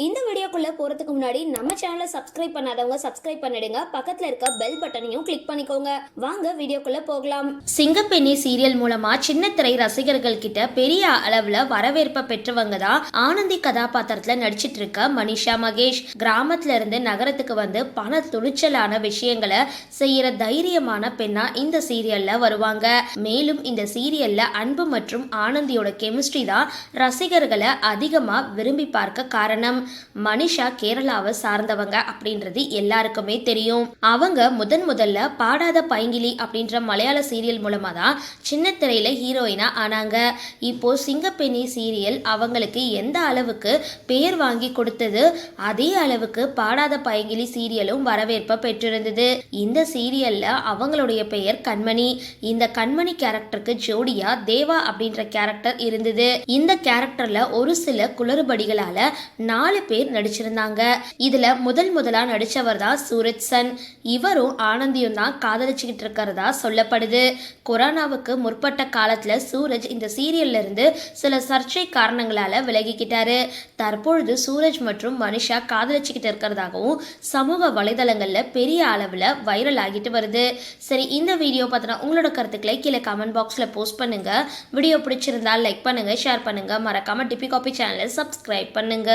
இந்த வீடியோக்குள்ள போறதுக்கு முன்னாடி நம்ம சேனலை சப்ஸ்கிரைப் பண்ணாதவங்க சப்ஸ்கிரைப் பண்ணிடுங்க. பக்கத்துல இருக்க பெல் பட்டனையும் கிளிக் பண்ணிக்கோங்க. வாங்க வீடியோக்குள்ள போகலாம். சிங்கப்பெண்ணி சீரியல் மூலமா சின்ன திரை ரசிகர்கள் கிட்ட பெரிய அளவுல வரவேற்பை பெற்றவங்க தான் ஆனந்தி கதாபாத்திரத்துல நடிச்சிட்டு இருக்க மனிஷா மகேஷ். கிராமத்துல இருந்து நகரத்துக்கு வந்து பண துணிச்சலான விஷயங்களை செய்யற தைரியமான பெண்ணா இந்த சீரியல்ல வருவாங்க. மேலும் இந்த சீரியல்ல அன்பு மற்றும் ஆனந்தியோட கெமிஸ்ட்ரி தான் ரசிகர்களை அதிகமா விரும்பி பார்க்க காரணம். மனிஷா கேரளாவை சார்ந்தவங்க அப்படின்றது எல்லாருக்குமே தெரியும். அவங்க முதன் முதல்ல பாடாத பைங்கிலி அப்படின்ற மலையாள சீரியல் மூலமா தான் சின்ன திரையில ஹீரோயினா ஆனாங்க. இப்போ சிங்கப்பெண்ணி சீரியல் அவங்களுக்கு எந்த அளவுக்கு பெயர் வாங்கி கொடுத்தது அதே அளவுக்கு பாடாத பைங்கிலி சீரியலும் வரவேற்பை பெற்றிருந்தது. இந்த சீரியல்ல அவங்களுடைய பெயர் கண்மணி. இந்த கண்மணி கேரக்டருக்கு ஜோடியா தேவா அப்படின்ற கேரக்டர் இருந்தது. இந்த கேரக்டர்ல ஒரு சில குளறுபடிகளால நாலு நாலு பேர் நடிச்சிருந்தாங்க. இதுல முதல் முதலா நடிச்சவர் தான் சூரஜ் சன். இவரும் ஆனந்தியும் தான் காதலிச்சுக்கிட்டு இருக்கிறதா சொல்லப்படுது. கொரோனாவுக்கு முற்பட்ட காலத்துல சூரஜ் இந்த சீரியல்ல இருந்து சில சர்ச்சை காரணங்களால விலகிக்கிட்டாரு. தற்பொழுது சூரஜ் மற்றும் மனிஷா காதலிச்சுக்கிட்டு இருக்கிறதாகவும் சமூக வலைதளங்கள்ல பெரிய அளவுல வைரல் ஆகிட்டு வருது. சரி இந்த வீடியோ பார்த்தினா உங்களோட கருத்துக்களை கீழே கமெண்ட் பாக்ஸ்ல போஸ்ட் பண்ணுங்க. வீடியோ பிடிச்சிருந்தா லைக் பண்ணுங்க ஷேர் பண்ணுங்க. மறக்காம டிபி காபி சேனலை சப்ஸ்கிரைப் பண்ணுங்க.